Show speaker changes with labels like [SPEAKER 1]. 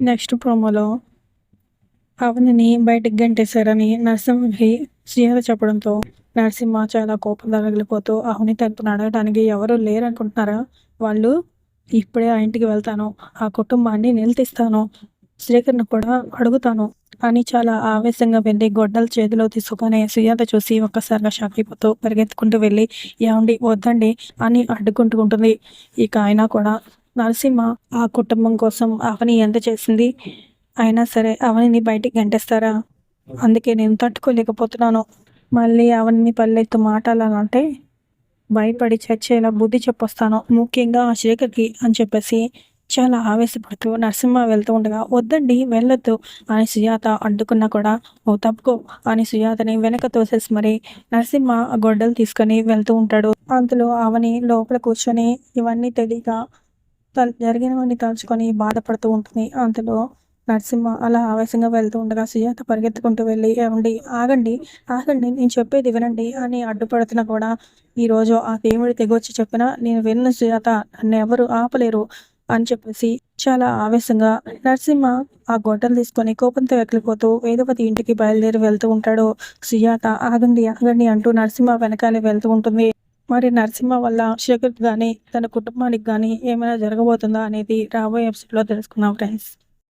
[SPEAKER 1] Next ప్రోమోలో పవన్ని బయటికి గంటేశారని నరసింహకి శ్రీహరి చెప్పడంతో నరసింహ చాలా కోపంగా రగిలిపోతూ అవని తరపున అడగడానికి ఎవరు లేరనుకుంటున్నారా? వాళ్ళు ఇప్పుడే ఆ ఇంటికి వెళ్తాను. ఆ కుటుంబాన్ని నిలదీస్తాను. శ్రీకర్ని కూడా అడుగుతాను అని చాలా ఆవేశంగా వెళ్ళి గొడ్డలు చేతిలో తీసుకొని సుజాత చూసి ఒక్కసారిగా షాక్ అయిపోతూ పరిగెత్తుకుంటూ వెళ్ళి ఏమండి వద్దండి అని అడ్డుకుంటూ ఉంటుంది. ఇక ఆయన కూడా నరసింహ ఆ కుటుంబం కోసం అవని ఎంత చేసింది? అయినా సరే అవనిని బయటికి గంటేస్తారా? అందుకే నేను తట్టుకోలేకపోతున్నాను. మళ్ళీ అవన్నీ పల్లెత్తు మాట్లాడాలంటే భయపడి చచ్చేలా బుద్ధి చెప్పొస్తాను. ముఖ్యంగా ఆ శేఖర్కి అని చెప్పేసి చాలా ఆవేశపడుతూ నరసింహ వెళ్తూ ఉండగా వద్దండి వెళ్ళొద్దు అని సుజాత అడ్డుకున్నా కూడా ఓ తప్పుకో అని సుజాతని వెనక తోసేసి మరి నరసింహ ఆ గొడ్డలు తీసుకొని వెళ్తూ ఉంటాడు. అంతలో అవని లోపల కూర్చొని ఇవన్నీ తెలియక తను జరిగినవన్నీ తలుచుకొని బాధపడుతూ ఉంటుంది. అంతలో నరసింహ అలా ఆవేశంగా వెళ్తూ ఉండగా సుజాత పరిగెత్తుకుంటూ వెళ్ళి ఏమండి ఆగండి ఆగండి నేను చెప్పేది వినండి అని అడ్డుపడుతున్నా కూడా. ఈరోజు ఆ దేవుడి తెగొచ్చి చెప్పినా నేను విన్న సుజాత నన్ను ఎవరు ఆపలేరు అని చెప్పేసి చాలా ఆవేశంగా నరసింహ ఆ గొడ్డలు తీసుకొని కోపంతో ఎక్కిపోతూ వేదవతి ఇంటికి బయలుదేరి వెళ్తూ ఉంటాడు. సుజాత ఆగండి ఆగండి అంటూ నరసింహ వెనకాలే వెళ్తూ ఉంటుంది. మరి నరసింహ వల్ల శేఖర్ కానీ తన కుటుంబానికి కానీ ఏమైనా జరగబోతుందా అనేది రాబోయే ఎపిసోడ్లో తెలుసుకుందాం ఫ్రెండ్స్